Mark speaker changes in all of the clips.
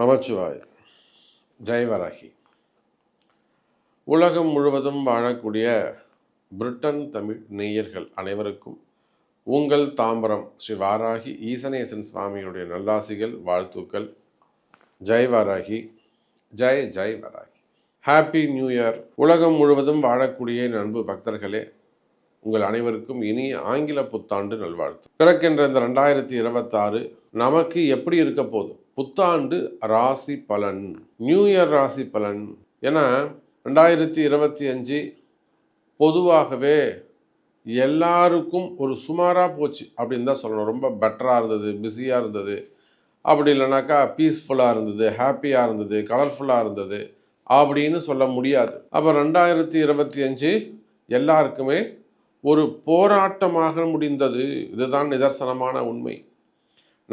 Speaker 1: நமச்சிவாய். ஜெயவராகி உலகம் முழுவதும் வாழக்கூடிய பிரிட்டன் தமிழ் நேயர்கள் அனைவருக்கும் உங்கள் தாம்பரம் ஸ்ரீ வாராகி ஈசனேசன் சுவாமியுடைய நல்லாசிகள் வாழ்த்துக்கள். ஜெயவாராகி ஜெய் ஜெய் வராகி. ஹாப்பி நியூ இயர் உலகம் முழுவதும் வாழக்கூடிய நண்பு பக்தர்களே உங்கள் அனைவருக்கும் இனிய ஆங்கில புத்தாண்டு நல்வாழ்த்து. பிறக்கின்ற இந்த ரெண்டாயிரத்தி இருபத்தாறு நமக்கு எப்படி இருக்க போதும் புத்தாண்டு ராசி பலன் நியூ இயர் ராசி பலன். ஏன்னா ரெண்டாயிரத்தி இருபத்தி அஞ்சு பொதுவாகவே எல்லாருக்கும் ஒரு சுமாராக போச்சு அப்படின்னு தான் சொல்லணும். ரொம்ப பெட்டராக இருந்தது பிஸியாக இருந்தது. அப்படி இல்லைனாக்கா பீஸ்ஃபுல்லாக இருந்தது ஹாப்பியாக இருந்தது கலர்ஃபுல்லாக இருந்தது அப்படின்னு சொல்ல முடியாது. அப்போ ரெண்டாயிரத்தி இருபத்தி அஞ்சு எல்லாருக்குமே ஒரு போராட்டமாக முடிந்தது. இதுதான் நிதர்சனமான உண்மை.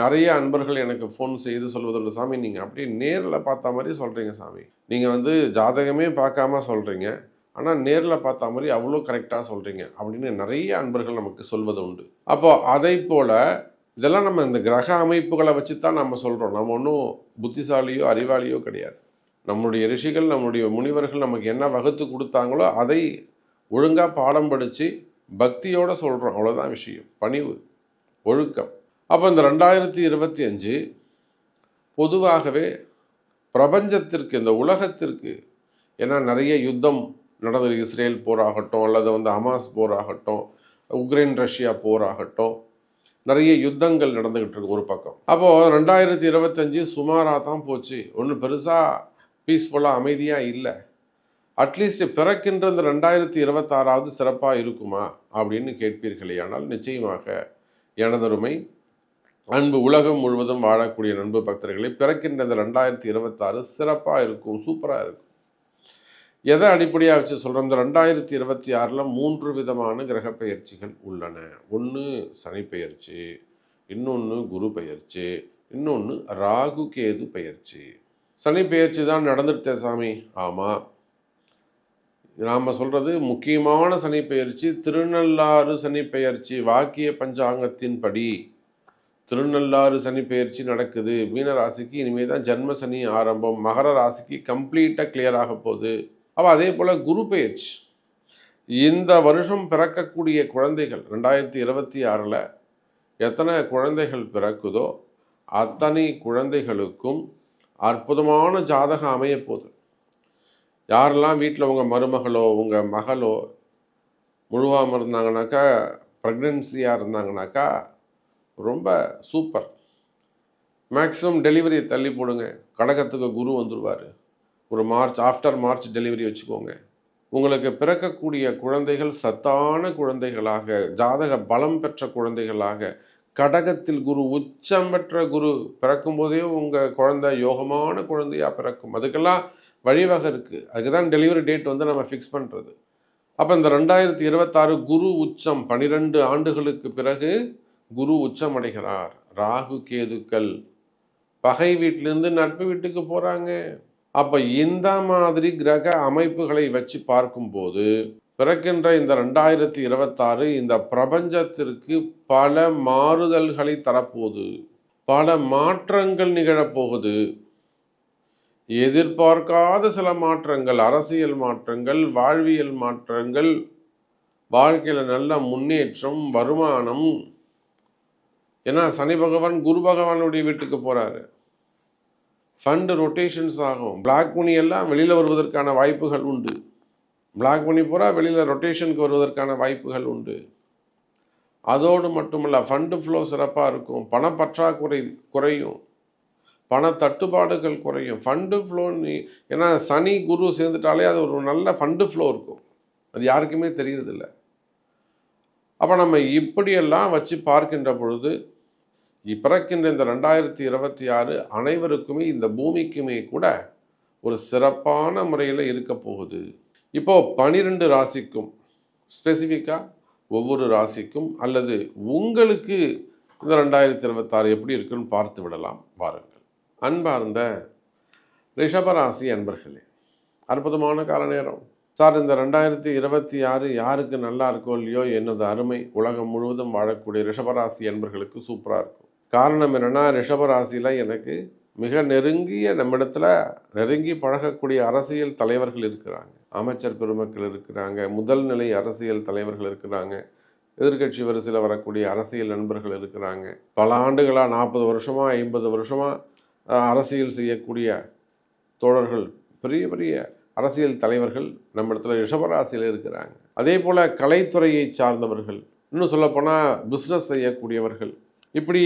Speaker 1: நிறைய அன்பர்கள் எனக்கு ஃபோன் செய்து சொல்வதுண்டு சாமி நீங்கள் அப்படியே நேரில் பார்த்த மாதிரி சொல்கிறீங்க சாமி. நீங்கள் வந்து ஜாதகமே பார்க்காம சொல்கிறீங்க ஆனால் நேரில் பார்த்த மாதிரி அவ்வளோ கரெக்டாக சொல்கிறீங்க அப்படின்னு நிறைய அன்பர்கள் நமக்கு சொல்வது உண்டு. அப்போது அதை போல் இதெல்லாம் நம்ம இந்த கிரக அமைப்புகளை வச்சு தான் நம்ம சொல்கிறோம் நம்ம ஒன்றும் புத்திசாலியோ அறிவாளியோ கிடையாது. நம்மளுடைய ரிஷிகள் நம்முடைய முனிவர்கள் நமக்கு என்ன வகுத்து கொடுத்தாங்களோ அதை ஒழுங்காக பாடம் படித்து பக்தியோடு சொல்கிறோம் அவ்வளோதான் விஷயம். பணிவு ஒழுக்கம். அப்போ இந்த ரெண்டாயிரத்தி இருபத்தி அஞ்சு பொதுவாகவே பிரபஞ்சத்திற்கு இந்த உலகத்திற்கு ஏன்னா நிறைய யுத்தம் நடந்தது. இஸ்ரேல் போராகட்டும் அல்லது வந்து ஹமாஸ் போராகட்டும் உக்ரைன் ரஷ்யா போராகட்டும் நிறைய யுத்தங்கள் நடந்துக்கிட்டு இருக்கு ஒரு பக்கம். அப்போது ரெண்டாயிரத்தி இருபத்தஞ்சு சுமாராக தான் போச்சு. ஒன்றும் பெருசாக பீஸ்ஃபுல்லாக அமைதியாக இல்லை. அட்லீஸ்ட் பிறக்கின்ற இந்த ரெண்டாயிரத்தி இருபத்தாறாவது சிறப்பாக இருக்குமா அப்படின்னு கேட்பீர்களே ஆனால் நிச்சயமாக எனதருமை அன்பு உலகம் முழுவதும் வாழக்கூடிய நண்பு பக்தர்களை பிறக்கின்ற இந்த ரெண்டாயிரத்தி இருபத்தாறு சிறப்பாக இருக்கும் சூப்பராக இருக்கும். எதை அடிப்படையாக வச்சு சொல்கிறோம் இந்த ரெண்டாயிரத்தி இருபத்தி ஆறில் மூன்று விதமான கிரக பயிற்சிகள் உள்ளன. ஒன்று சனிப்பெயர்ச்சி இன்னொன்று குரு பயிற்சி இன்னொன்று ராகு கேது பயிற்சி. சனி தான் நடந்துட்டேன் சாமி. ஆமாம் நாம் சொல்கிறது முக்கியமான சனி திருநள்ளாறு சனி பெயர்ச்சி வாக்கிய பஞ்சாங்கத்தின்படி திருநள்ளாறு சனி பெயர்ச்சி நடக்குது. மீன ராசிக்கு இனிமேல் தான் ஜென்ம சனி ஆரம்பம். மகர ராசிக்கு கம்ப்ளீட்டாக கிளியர் ஆக போகுது. அப்போ அதே போல் குரு பெயர்ச்சி இந்த வருஷம் பிறக்கக்கூடிய குழந்தைகள் ரெண்டாயிரத்தி இருபத்தி ஆறில் எத்தனை குழந்தைகள் பிறக்குதோ அத்தனை குழந்தைகளுக்கும் அற்புதமான ஜாதகம் அமைய போகுது. யாரெல்லாம் வீட்டில் உங்கள் மருமகளோ உங்கள் மகளோ முழுவாமல் இருந்தாங்கனாக்கா ப்ரெக்னென்சியாக இருந்தாங்கனாக்கா ரொம்ப சூப்பர். மேக்ஸிமம் டெலிவரி தள்ளி போடுங்க. கடகத்துக்கு குரு வந்துடுவார் ஒரு மார்ச் ஆஃப்டர் மார்ச் டெலிவரி வச்சுக்கோங்க. உங்களுக்கு பிறக்கக்கூடிய குழந்தைகள் சத்தான குழந்தைகளாக ஜாதக பலம் பெற்ற குழந்தைகளாக கடகத்தில் குரு உச்சம் பெற்ற குரு பிறக்கும் போதே உங்கள் குழந்தை யோகமான குழந்தையாக பிறக்கும். அதுக்கெல்லாம் வழிவகை இருக்குது அதுக்கு தான் டெலிவரி டேட் வந்து நம்ம ஃபிக்ஸ் பண்ணுறது அப்போ இந்த ரெண்டாயிரத்தி இருபத்தாறு குரு உச்சம் பனிரெண்டு ஆண்டுகளுக்கு பிறகு குரு உச்சமடைகிறார். ராகு கேதுக்கள். பகை வீட்டிலேருந்து நட்பு வீட்டுக்கு போகிறாங்க அப்போ இந்த மாதிரி கிரக அமைப்புகளை வச்சு பார்க்கும்போது பிறக்கின்ற இந்த ரெண்டாயிரத்தி இருபத்தாறு இந்த பிரபஞ்சத்திற்கு பல மாறுதல்களை தரப்போகுது. பல மாற்றங்கள் நிகழப்போகுது. எதிர்பார்க்காத சில மாற்றங்கள் அரசியல் மாற்றங்கள் வாழ்வியல் மாற்றங்கள் வாழ்க்கையில் நல்ல முன்னேற்றம் வருமானம் ஏன்னா சனி பகவான் குரு பகவானுடைய வீட்டுக்கு போகிறாரு ஃபண்டு ரொட்டேஷன்ஸ் ஆகும். பிளாக் மணி எல்லாம் வெளியில் வருவதற்கான வாய்ப்புகள் உண்டு. பிளாக் மணி பூரா வெளியில் ரொட்டேஷனுக்கு வருவதற்கான வாய்ப்புகள் உண்டு. அதோடு மட்டுமல்ல ஃபண்டு ஃப்ளோ சிறப்பாக இருக்கும். பணப்பற்றாக்குறை குறையும். பண தட்டுப்பாடுகள் குறையும். ஃபண்டு ஃப்ளோ ஏன்னா சனி குரு சேர்ந்துட்டாலே அது ஒரு நல்ல ஃபண்டு ஃப்ளோ இருக்கும். அது யாருக்குமே தெரியறதில்ல. அப்போ நம்ம இப்படியெல்லாம் வச்சு பார்க்கின்ற பொழுது பிறக்கின்ற இந்த ரெண்டாயிரத்தி இருபத்தி ஆறு அனைவருக்குமே இந்த பூமிக்குமே கூட ஒரு சிறப்பான முறையில் இருக்க போகுது. இப்போ பனிரெண்டு ராசிக்கும் ஸ்பெசிஃபிக்காக ஒவ்வொரு ராசிக்கும் அல்லது உங்களுக்கு இந்த ரெண்டாயிரத்தி இருபத்தாறு எப்படி இருக்குன்னு பார்த்து விடலாம். வாருங்கள். அன்பார்ந்த ரிஷபராசி அன்பர்களே அற்புதமான கால நேரம் சார் இந்த ரெண்டாயிரத்தி இருபத்தி ஆறு யாருக்கு நல்லா இருக்கோ இல்லையோ என்னது அருமை உலகம் முழுவதும் வாழக்கூடிய ரிஷபராசி அன்பர்களுக்கு சூப்பராக இருக்கும். காரணம் என்னென்னா ரிஷபராசியில் எனக்கு மிக நெருங்கிய நம்மிடத்தில் நெருங்கி பழகக்கூடிய அரசியல் தலைவர்கள் இருக்கிறாங்க. அமைச்சர் பெருமக்கள் இருக்கிறாங்க முதல் நிலை அரசியல் தலைவர்கள் இருக்கிறாங்க எதிர்க்கட்சி வரிசையில் வரக்கூடிய அரசியல் நண்பர்கள் இருக்கிறாங்க. பல ஆண்டுகளாக நாற்பது வருஷமாக ஐம்பது வருஷமாக அரசியல் செய்யக்கூடிய தோழர்கள் பெரிய பெரிய அரசியல் தலைவர்கள் நம்ம இடத்துல ரிஷபராசியில் இருக்கிறாங்க. அதே போல் கலைத்துறையை சார்ந்தவர்கள் இன்னும் சொல்லப்போனால் பிஸ்னஸ் செய்யக்கூடியவர்கள் இப்படி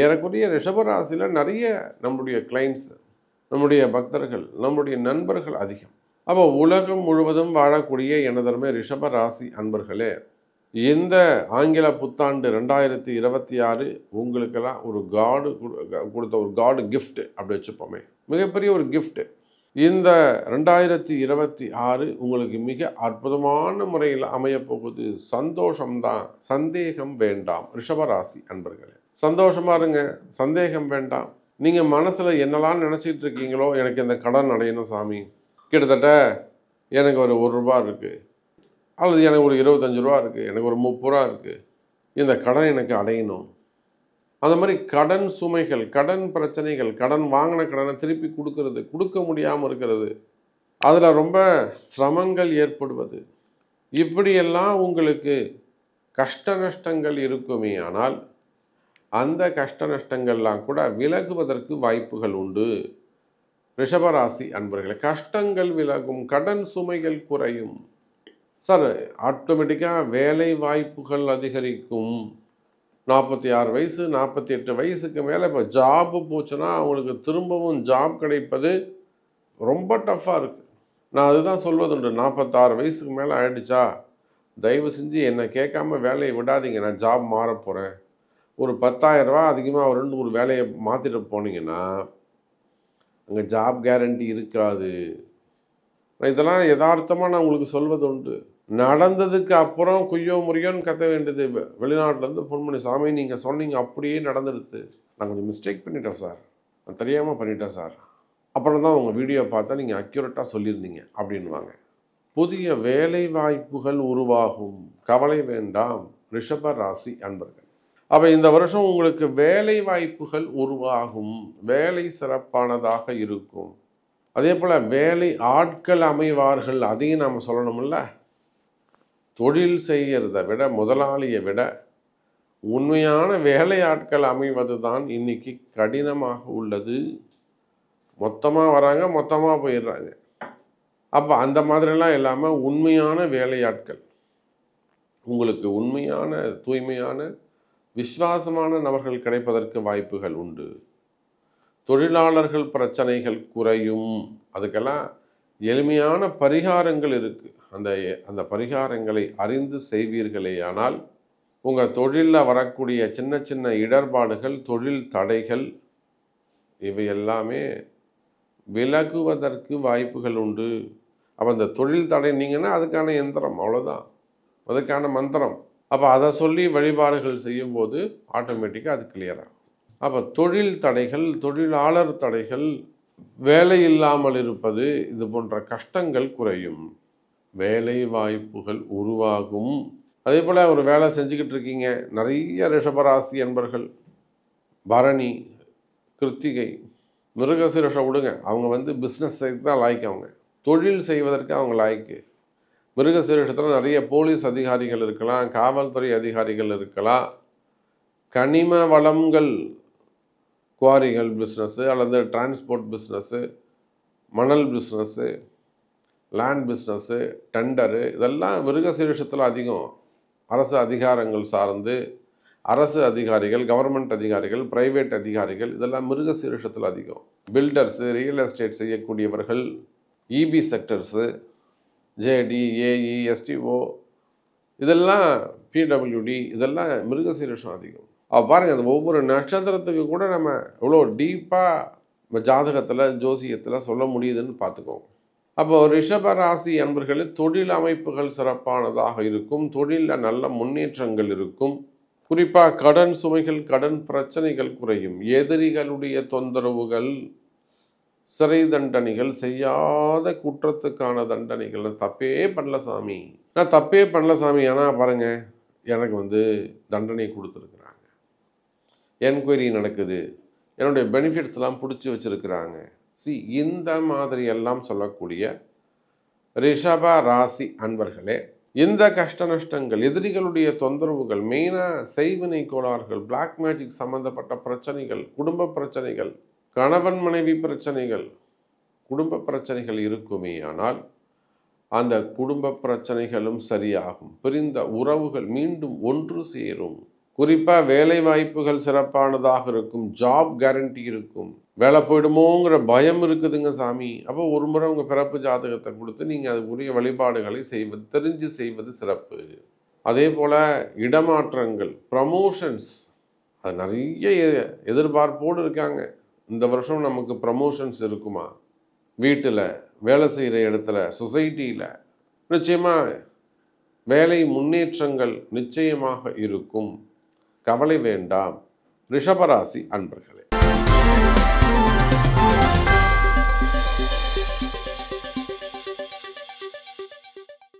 Speaker 1: ஏறக்குறைய ரிஷபராசியில் நிறைய நம்முடைய கிளைண்ட்ஸ் நம்முடைய பக்தர்கள் நம்முடைய நண்பர்கள் அதிகம். அப்போ உலகம் முழுவதும் வாழக்கூடிய எனதருமே ரிஷப ராசி அன்பர்களே இந்த ஆங்கில புத்தாண்டு ரெண்டாயிரத்தி இருபத்தி ஆறு உங்களுக்கெல்லாம் ஒரு காடு கொடுத்த ஒரு காடு கிஃப்ட்டு அப்படி வச்சுப்போமே. மிகப்பெரிய ஒரு கிஃப்ட்டு இந்த ரெண்டாயிரத்தி இருபத்தி ஆறு உங்களுக்கு மிக அற்புதமான முறையில் அமையப்போகுது சந்தோஷம்தான் சந்தேகம் வேண்டாம் ரிஷபராசி அன்பர்களே. சந்தோஷமாக இருங்க. சந்தேகம் வேண்டாம். நீங்கள் மனசில் என்னெல்லாம் நினச்சிக்கிட்டு இருக்கீங்களோ எனக்கு இந்த கடன் அடையணும் சாமி. கிட்டத்தட்ட எனக்கு ஒரு ஒரு ரூபா இருக்குது அல்லது எனக்கு ஒரு இருபத்தஞ்சு ரூபா இருக்குது எனக்கு ஒரு முப்பது ரூபா இருக்குது இந்த கடன் எனக்கு அடையணும். அந்த மாதிரி கடன் சுமைகள் கடன் பிரச்சனைகள் கடன் வாங்கின கடனை திருப்பி கொடுக்கறது கொடுக்க முடியாமல் இருக்கிறது அதில் ரொம்ப சிரமங்கள் ஏற்படுவது. இப்படியெல்லாம் உங்களுக்கு கஷ்ட நஷ்டங்கள் இருக்குமே ஆனால் அந்த கஷ்ட நஷ்டங்கள்லாம் கூட விலகுவதற்கு வாய்ப்புகள் உண்டு. ரிஷபராசி அன்பர்களே கஷ்டங்கள் விலகும் கடன் சுமைகள் குறையும். சார் ஆட்டோமேட்டிக்காக வேலை வாய்ப்புகள் அதிகரிக்கும். நாற்பத்தி ஆறு வயசு நாற்பத்தி எட்டு வயசுக்கு மேலே இப்போ ஜாப்பு போச்சுன்னா அவங்களுக்கு திரும்பவும் ஜாப் கிடைப்பது ரொம்ப டஃப்பாக இருக்குது நான் அதுதான் சொல்வதுண்டு நாற்பத்தாறு வயசுக்கு மேலே ஆயிடுச்சா? தயவு செஞ்சு என்னை கேட்காம வேலையை விடாதீங்க. நான் ஜாப் மாற போகிறேன் ஒரு 10000 ரூபா அதிகமாக ஒரு ரெண்டு ஒரு வேலையை மாற்றிட்டு போனீங்கன்னா அங்கே ஜாப் கேரண்டி இருக்காது. இதெல்லாம் யதார்த்தமாக நான் உங்களுக்கு சொல்வது உண்டு. நடந்ததுக்கு அப்புறம் குய்யோ முறையோன்னு கத்த வேண்டியது. வெ- ஃபோன் பண்ணி சாமி நீங்கள் சொன்னீங்க அப்படியே நடந்துடுது நான் கொஞ்சம் மிஸ்டேக் பண்ணிட்டேன் சார் நான் தெரியாமல் பண்ணிட்டேன் சார் அப்புறம் தான் உங்கள் வீடியோ பார்த்தா நீங்கள் அக்யூரேட்டாக சொல்லியிருந்தீங்க அப்படின்வாங்க புதிய வேலை வாய்ப்புகள் உருவாகும். கவலை வேண்டாம். ரிஷப ராசி அன்பர்கள். அப்போ இந்த வருஷம் உங்களுக்கு வேலை வாய்ப்புகள் உருவாகும். வேலை சிறப்பானதாக இருக்கும். அதே போல் வேலை ஆட்கள் அமைவார்கள் அதையும் நாம் சொல்லணும்ல. தொழில் செய்கிறத விட முதலாளியை விட உண்மையான வேலை ஆட்கள் அமைவது தான் இன்றைக்கி கடினமாக உள்ளது. மொத்தமாக வராங்க மொத்தமாக போயிடுறாங்க. அப்போ அந்த மாதிரிலாம் இல்லாமல் உண்மையான வேலையாட்கள் உங்களுக்கு உண்மையான தூய்மையான விசுவாசமான நபர்கள் கிடைப்பதற்கு வாய்ப்புகள் உண்டு. தொழிலாளர்கள் பிரச்சனைகள் குறையும். அதுக்கெல்லாம் எளிமையான பரிகாரங்கள் இருக்குது அந்த அந்த பரிகாரங்களை அறிந்து செய்வீர்களேயானால் உங்கள் தொழிலில் வரக்கூடிய சின்ன சின்ன இடர்பாடுகள் தொழில் தடைகள் இவை எல்லாமே விலகுவதற்கு வாய்ப்புகள் உண்டு. அப்போ அந்த தொழில் தடை நீங்கன்னா அதுக்கான எந்திரம் அவ்வளோதான் அதுக்கான மந்திரம். அப்போ அதை சொல்லி வழிபாடுகள் செய்யும்போது ஆட்டோமேட்டிக்காக அது கிளியர் ஆகும். அப்போ தொழில் தடைகள் தொழிலாளர் தடைகள் வேலை இல்லாமல் இருப்பது இது போன்ற கஷ்டங்கள் குறையும். வேலை வாய்ப்புகள் உருவாகும். அதே போல் ஒரு வேலை செஞ்சுக்கிட்டு இருக்கீங்க. நிறைய ரிஷபராசி என்பர்கள் பரணி கிருத்திகை மிருகசிரஷம் விடுங்க. அவங்க வந்து பிஸ்னஸ் தான் லாய்க்கு அவங்க. தொழில் செய்வதற்கு அவங்க லாய்க்கு. மிருகசீரிஷத்தில் நிறைய போலீஸ் அதிகாரிகள் இருக்கலாம் காவல்துறை அதிகாரிகள் இருக்கலாம். கனிம வளங்கள் குவாரிகள் பிஸ்னஸ்ஸு அல்லது டிரான்ஸ்போர்ட் பிஸ்னஸ்ஸு மணல் பிஸ்னஸ்ஸு லேண்ட் பிஸ்னஸ்ஸு டெண்டரு இதெல்லாம் மிருகசீரிஷத்தில் அதிகம். அரசு அதிகாரங்கள் சார்ந்து அரசு அதிகாரிகள் கவர்மெண்ட் அதிகாரிகள் பிரைவேட் அதிகாரிகள் இதெல்லாம் மிருகசீரிஷத்தில் அதிகம். பில்டர்ஸு ரியல் எஸ்டேட் செய்யக்கூடியவர்கள் EB sectors JD AE SDO இதெல்லாம் பிடபிள்யூடி இதெல்லாம் மிருகசீரிஷம் அதிகம் அப்போ பாருங்கள் அந்த ஒவ்வொரு நட்சத்திரத்துக்கு கூட நம்ம எவ்வளோ டீப்பாக ஜாதகத்தில் ஜோசியத்தில் சொல்ல முடியுதுன்னு பார்த்துக்கோங்க. அப்போ ரிஷப ராசி அன்பர்களே தொழில் அமைப்புகள் சிறப்பானதாக இருக்கும். தொழிலில் நல்ல முன்னேற்றங்கள் இருக்கும். குறிப்பாக கடன் சுமைகள் கடன் பிரச்சனைகள் குறையும். எதிரிகளுடைய தொந்தரவுகள் சிறை தண்டனைகள் செய்யாத குற்றத்துக்கான தண்டனைகள் தப்பே பண்ணல சாமி. நான் தப்பே பண்ணல சாமி. ஏன்னா பாருங்க எனக்கு வந்து தண்டனை கொடுத்துருக்குறாங்க. என்கொயரி நடக்குது. என்னுடைய பெனிஃபிட்ஸ்லாம் பிடிச்சி வச்சிருக்கிறாங்க. சி இந்த மாதிரி எல்லாம் சொல்லக்கூடிய ரிஷப ராசி அன்பர்களே இந்த கஷ்ட நஷ்டங்கள் எதிரிகளுடைய தொந்தரவுகள் மெயினாக செய்வினை கோளாறுகள் பிளாக் மேஜிக் சம்மந்தப்பட்ட பிரச்சனைகள் குடும்ப பிரச்சனைகள் கணவன் மனைவி பிரச்சனைகள் குடும்ப பிரச்சனைகள் இருக்குமே ஆனால் அந்த குடும்ப பிரச்சனைகளும் சரியாகும். பிரிந்த உறவுகள் மீண்டும் ஒன்று சேரும். குறிப்பாக வேலை வாய்ப்புகள் சிறப்பானதாக இருக்கும் ஜாப் கேரண்டி இருக்கும். வேலை போயிடுமோங்கிற பயம் இருக்குதுங்க சாமி. அப்போ ஒரு முறை உங்கள் பிறப்பு ஜாதகத்தை கொடுத்து நீங்கள் அதுக்குரிய வழிபாடுகளை செய்வது தெரிஞ்சு செய்வது சிறப்பு. அதே போல் இடமாற்றங்கள் ப்ரமோஷன்ஸ் அது நிறைய எ- எதிர்பார்ப்போடு இருக்காங்க. இந்த வருஷம் நமக்கு ப்ரமோஷன்ஸ் இருக்குமா? வீட்டில் வேலை செய்கிற இடத்துல சொசைட்டியில் நிச்சயமாக வேலை முன்னேற்றங்கள் நிச்சயமாக இருக்கும். கவலை வேண்டாம். ரிஷபராசி அன்பர்களே.